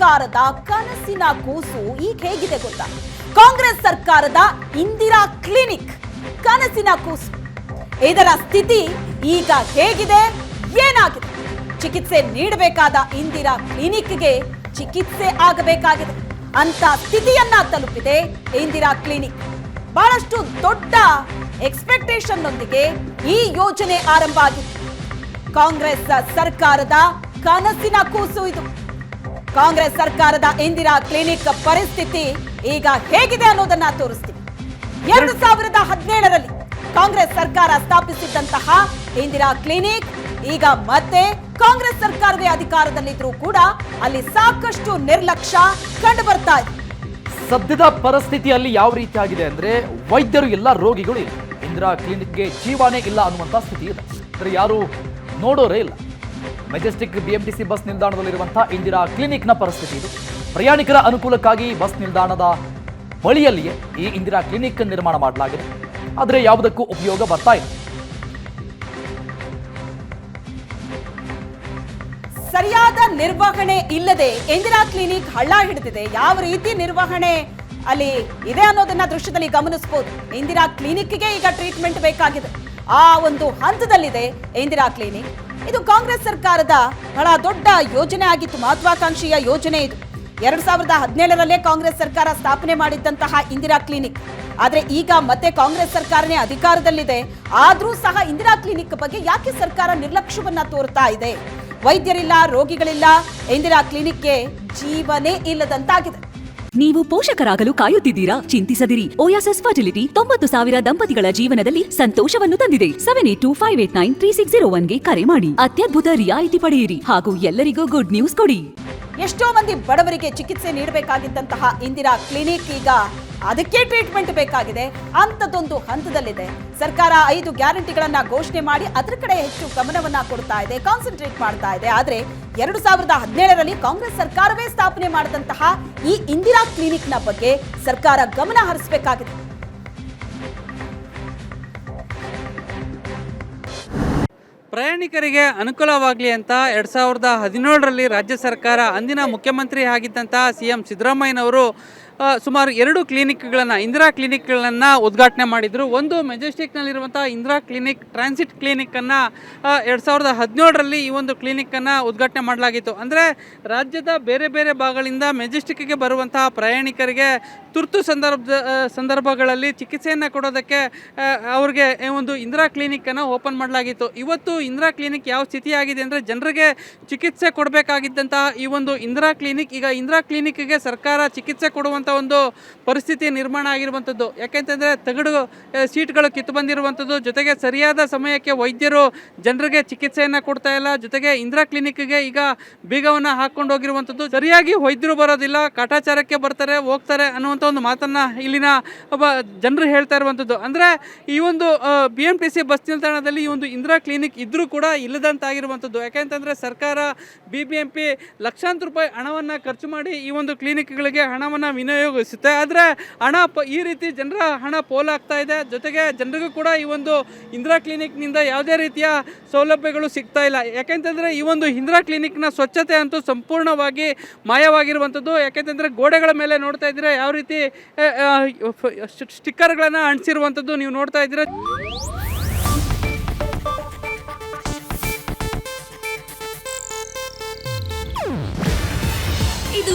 ಸರ್ಕಾರದ ಕನಸಿನ ಕೂಸು ಈಗ ಹೇಗಿದೆ ಗೊತ್ತಾ? ಕಾಂಗ್ರೆಸ್ ಸರ್ಕಾರದ ಇಂದಿರಾ ಕ್ಲಿನಿಕ್ ಕನಸಿನ ಕೂಸು. ಇದರ ಸ್ಥಿತಿ ಈಗ ಹೇಗಿದೆ? ಏನಾಗಿದೆ? ಚಿಕಿತ್ಸೆ ನೀಡಬೇಕಾದ ಇಂದಿರಾ ಕ್ಲಿನಿಕ್ಗೆ ಚಿಕಿತ್ಸೆ ಆಗಬೇಕಾಗಿದೆ. ಅಂತ ಸ್ಥಿತಿಯನ್ನ ತಲುಪಿದೆ ಇಂದಿರಾ ಕ್ಲಿನಿಕ್. ಬಹಳಷ್ಟು ದೊಡ್ಡ ಎಕ್ಸ್ಪೆಕ್ಟೇಷನ್ ನೊಂದಿಗೆ ಈ ಯೋಜನೆ ಆರಂಭ ಆಗಿತ್ತು ಕಾಂಗ್ರೆಸ್ ಸರ್ಕಾರದ ಕನಸಿನ ಕೂಸು ಇದು. ಕಾಂಗ್ರೆಸ್ ಸರ್ಕಾರದ ಇಂದಿರಾ ಕ್ಲಿನಿಕ್ ಪರಿಸ್ಥಿತಿ ಈಗ ಹೇಗಿದೆ ಅನ್ನೋದನ್ನ ತೋರಿಸ್ತೀವಿ ಎರಡು ಸಾವಿರದ ಹದಿನೇಳರಲ್ಲಿ ಕಾಂಗ್ರೆಸ್ ಸರ್ಕಾರ ಸ್ಥಾಪಿಸಿದ್ದಂತಹ ಇಂದಿರಾ ಕ್ಲಿನಿಕ್, ಈಗ ಮತ್ತೆ ಕಾಂಗ್ರೆಸ್ ಸರ್ಕಾರವೇ ಅಧಿಕಾರದಲ್ಲಿದ್ರೂ ಕೂಡ ಅಲ್ಲಿ ಸಾಕಷ್ಟು ನಿರ್ಲಕ್ಷ್ಯ ಕಂಡು ಬರ್ತಾ ಇದೆ. ಸದ್ಯದ ಪರಿಸ್ಥಿತಿಯಲ್ಲಿ ಯಾವ ರೀತಿ ಆಗಿದೆ ಅಂದ್ರೆ ವೈದ್ಯರು ಎಲ್ಲ ರೋಗಿಗಳು ಇಲ್ಲ. ಇಂದಿರಾ ಕ್ಲಿನಿಕ್ಗೆ ಜೀವಾನೇ ಇಲ್ಲ ಅನ್ನುವಂಥ ಸ್ಥಿತಿ ಇದೆ. ಯಾರು ನೋಡೋರೇ ಇಲ್ಲ. ಮೆಜೆಸ್ಟಿಕ್ ಬಿಎಂಟಿಸಿ ಬಸ್ ನಿಲ್ದಾಣದಲ್ಲಿರುವಂತಹ ಇಂದಿರಾ ಕ್ಲಿನಿಕ್ನ ಪರಿಸ್ಥಿತಿ ಇದು. ಪ್ರಯಾಣಿಕರ ಅನುಕೂಲಕ್ಕಾಗಿ ಬಸ್ ನಿಲ್ದಾಣದ ಬಳಿಯಲ್ಲಿಯೇ ಈ ಇಂದಿರಾ ಕ್ಲಿನಿಕ್ ನಿರ್ಮಾಣ ಮಾಡಲಾಗಿದೆ. ಆದರೆ ಯಾವುದಕ್ಕೂ ಉಪಯೋಗ ಬರ್ತಾ ಇಲ್ಲ. ಸರಿಯಾದ ನಿರ್ವಹಣೆ ಇಲ್ಲದೆ ಇಂದಿರಾ ಕ್ಲಿನಿಕ್ ಹಳ್ಳ ಹಿಡಿದಿದೆ. ಯಾವ ರೀತಿ ನಿರ್ವಹಣೆ ಅಲ್ಲಿ ಇದೆ ಅನ್ನೋದನ್ನ ದೃಶ್ಯದಲ್ಲಿ ಗಮನಿಸಬಹುದು ಇಂದಿರಾ ಕ್ಲಿನಿಕ್ಗೆ ಈಗ ಟ್ರೀಟ್ಮೆಂಟ್ ಬೇಕಾಗಿದೆ. ಆ ಒಂದು ಹಂತದಲ್ಲಿದೆ ಇಂದಿರಾ ಕ್ಲಿನಿಕ್. ಇದು ಕಾಂಗ್ರೆಸ್ ಸರ್ಕಾರದ ಬಹಳ ದೊಡ್ಡ ಯೋಜನೆ ಆಗಿತ್ತು, ಮಹತ್ವಾಕಾಂಕ್ಷೆಯ ಯೋಜನೆ ಇದು. ಎರಡ್ ಸಾವಿರದ ಹದಿನೇಳರಲ್ಲೇ ಕಾಂಗ್ರೆಸ್ ಸರ್ಕಾರ ಸ್ಥಾಪನೆ ಮಾಡಿದ್ದಂತಹ ಇಂದಿರಾ ಕ್ಲಿನಿಕ್. ಆದ್ರೆ ಈಗ ಮತ್ತೆ ಕಾಂಗ್ರೆಸ್ ಸರ್ಕಾರನೇ ಅಧಿಕಾರದಲ್ಲಿದೆ. ಆದ್ರೂ ಸಹ ಇಂದಿರಾ ಕ್ಲಿನಿಕ್ ಬಗ್ಗೆ ಯಾಕೆ ಸರ್ಕಾರ ನಿರ್ಲಕ್ಷ್ಯವನ್ನ ತೋರ್ತಾ ಇದೆ? ವೈದ್ಯರಿಲ್ಲ, ರೋಗಿಗಳಿಲ್ಲ, ಇಂದಿರಾ ಕ್ಲಿನಿಕ್ಗೆ ಜೀವನೇ ಇಲ್ಲದಂತಾಗಿದೆ. ನೀವು ಪೋಷಕರಾಗಲು ಕಾಯುತ್ತಿದ್ದೀರಾ? ಚಿಂತಿಸದಿರಿ. ಓಯಾಸಸ್ ಫರ್ಟಿಲಿಟಿ ತೊಂಬತ್ತು ಸಾವಿರ ದಂಪತಿಗಳ ಜೀವನದಲ್ಲಿ ಸಂತೋಷವನ್ನು ತಂದಿದೆ. Seven eight two five eight nine three six zero ಒನ್ಗೆ ಕರೆ ಮಾಡಿ. ಅತ್ಯದ್ಭುತ ರಿಯಾಯಿತಿ ಪಡೆಯಿರಿ. ಹಾಗೂ ಎಲ್ಲರಿಗೂ ಗುಡ್ ನ್ಯೂಸ್ ಕೊಡಿ. ಎಷ್ಟೋ ಮಂದಿ ಬಡವರಿಗೆ ಚಿಕಿತ್ಸೆ ನೀಡಬೇಕಾಗಿದ್ದಂತಹ ಇಂದಿರಾ ಕ್ಲಿನಿಕ್ ಈಗ ಅದಕ್ಕೆ ಟ್ರೀಟ್ಮೆಂಟ್ ಬೇಕಾಗಿದೆ. ಅಂಥದ್ದೊಂದು ಹಂತದಲ್ಲಿದೆ. ಸರ್ಕಾರ ಐದು ಗ್ಯಾರಂಟಿಗಳನ್ನ ಘೋಷಣೆ ಮಾಡಿ ಅದರ ಕಡೆ ಹೆಚ್ಚು ಗಮನವನ್ನ ಕೊಡ್ತಾ ಇದೆ ಕಾನ್ಸಂಟ್ರೇಟ್ ಮಾಡ್ತಾ ಇದೆ. ಆದ್ರೆ ಎರಡು ಸಾವಿರದ ಹದಿನೇಳರಲ್ಲಿ ಕಾಂಗ್ರೆಸ್ ಸರ್ಕಾರವೇ ಸ್ಥಾಪನೆ ಮಾಡಿದಂತಹ ಈ ಇಂದಿರಾ ಕ್ಲಿನಿಕ್ನ ಬಗ್ಗೆ ಸರ್ಕಾರ ಗಮನ ಹರಿಸಬೇಕಾಗಿದೆ. ಪ್ರಯಾಣಿಕರಿಗೆ ಅನುಕೂಲವಾಗಲಿ ಅಂತ ಎರಡು ಸಾವಿರದ ಹದಿನೇಳರಲ್ಲಿ ರಾಜ್ಯ ಸರ್ಕಾರ ಅಂದಿನ ಮುಖ್ಯಮಂತ್ರಿ ಆಗಿದ್ದಂತಹ ಸಿ ಎಂ ಸಿದ್ದರಾಮಯ್ಯನವರು ಸುಮಾರು ಎರಡು ಕ್ಲಿನಿಕ್ಗಳನ್ನು, ಇಂದಿರಾ ಕ್ಲಿನಿಕ್ಗಳನ್ನು ಉದ್ಘಾಟನೆ ಮಾಡಿದರು. ಒಂದು ಮೆಜೆಸ್ಟಿಕ್ನಲ್ಲಿರುವಂಥ ಇಂದಿರಾ ಕ್ಲಿನಿಕ್, ಟ್ರಾನ್ಸಿಟ್ ಕ್ಲಿನಿಕ್ಕನ್ನು ಎರಡು ಸಾವಿರದ ಹದಿನೇಳರಲ್ಲಿ ಈ ಒಂದು ಕ್ಲಿನಿಕ್ಕನ್ನು ಉದ್ಘಾಟನೆ ಮಾಡಲಾಗಿತ್ತು. ಅಂದರೆ ರಾಜ್ಯದ ಬೇರೆ ಬೇರೆ ಭಾಗಗಳಿಂದ ಮೆಜೆಸ್ಟಿಕ್ಗೆ ಬರುವಂತಹ ಪ್ರಯಾಣಿಕರಿಗೆ ತುರ್ತು ಸಂದರ್ಭದ ಸಂದರ್ಭಗಳಲ್ಲಿ ಚಿಕಿತ್ಸೆಯನ್ನು ಕೊಡೋದಕ್ಕೆ ಅವ್ರಿಗೆ ಒಂದು ಇಂದಿರಾ ಕ್ಲಿನಿಕ್ಕನ್ನು ಓಪನ್ ಮಾಡಲಾಗಿತ್ತು. ಇವತ್ತು ಇಂದಿರಾ ಕ್ಲಿನಿಕ್ ಯಾವ ಸ್ಥಿತಿಯಾಗಿದೆ ಅಂದರೆ ಜನರಿಗೆ ಚಿಕಿತ್ಸೆ ಕೊಡಬೇಕಾಗಿದ್ದಂತಹ ಈ ಒಂದು ಇಂದಿರಾ ಕ್ಲಿನಿಕ್, ಈಗ ಇಂದಿರಾ ಕ್ಲಿನಿಕ್ಗೆ ಸರ್ಕಾರ ಚಿಕಿತ್ಸೆ ಕೊಡುವಂಥ ಒಂದು ಪರಿಸ್ಥಿತಿ ನಿರ್ಮಾಣ ಆಗಿರುವಂಥದ್ದು. ಯಾಕೆಂತಂದರೆ ತಗಡು ಸೀಟ್ಗಳು ಕಿತ್ತು ಬಂದಿರುವಂಥದ್ದು. ಜೊತೆಗೆ ಸರಿಯಾದ ಸಮಯಕ್ಕೆ ವೈದ್ಯರು ಜನರಿಗೆ ಚಿಕಿತ್ಸೆಯನ್ನು ಕೊಡ್ತಾ ಇಲ್ಲ. ಜೊತೆಗೆ ಇಂದಿರಾ ಕ್ಲಿನಿಕ್ಗೆ ಈಗ ಬೀಗವನ್ನು ಹಾಕ್ಕೊಂಡು ಹೋಗಿರುವಂಥದ್ದು. ಸರಿಯಾಗಿ ವೈದ್ಯರು ಬರೋದಿಲ್ಲ. ಕಾಟಾಚಾರಕ್ಕೆ ಬರ್ತಾರೆ, ಹೋಗ್ತಾರೆ ಅನ್ನುವಂಥ ಒಂದು ಮಾತನ್ನು ಇಲ್ಲಿನ ಒಬ್ಬ ಜನರು ಹೇಳ್ತಾ ಇರುವಂಥದ್ದು. ಅಂದರೆ ಈ ಒಂದು B M T C bus ನಿಲ್ದಾಣದಲ್ಲಿ ಈ ಒಂದು ಇಂದಿರಾ ಕ್ಲಿನಿಕ್ ಇದ್ದರೂ ಕೂಡ ಇಲ್ಲದಂತಾಗಿರುವಂಥದ್ದು. ಯಾಕೆಂತಂದರೆ ಸರ್ಕಾರ ಬಿ ಬಿ ಎಂ ಪಿ ಲಕ್ಷಾಂತರ ರೂಪಾಯಿ ಹಣವನ್ನು ಖರ್ಚು ಮಾಡಿ ಈ ಒಂದು ಕ್ಲಿನಿಕ್ಗಳಿಗೆ ಹಣವನ್ನು ವಿನಿಯೋಗಿಸುತ್ತೆ ಆದರೆ ಹಣ ಪ ಈ ರೀತಿ ಜನರ ಹಣ ಪೋಲಾಗ್ತಾ ಇದೆ. ಜೊತೆಗೆ ಜನರಿಗೂ ಕೂಡ ಈ ಒಂದು ಇಂದಿರಾ ಕ್ಲಿನಿಕ್ನಿಂದ ಯಾವುದೇ ರೀತಿಯ ಸೌಲಭ್ಯಗಳು ಸಿಗ್ತಾ ಇಲ್ಲ. ಯಾಕೆಂತಂದರೆ ಈ ಒಂದು ಇಂದಿರಾ ಕ್ಲಿನಿಕ್ನ ಸ್ವಚ್ಛತೆ ಅಂತೂ ಸಂಪೂರ್ಣವಾಗಿ ಮಾಯವಾಗಿರುವಂಥದ್ದು. ಯಾಕೆಂತಂದರೆ ಗೋಡೆಗಳ ಮೇಲೆ ನೋಡ್ತಾ ಇದ್ದೀರಾ ಯಾವ ರೀತಿ ಸ್ಟಿಕ್ಕರ್ಗಳನ್ನು ಅಂಟಿಸಿರುವಂಥದ್ದು ನೀವು ನೋಡ್ತಾ ಇದ್ದೀರಾ. ಇದು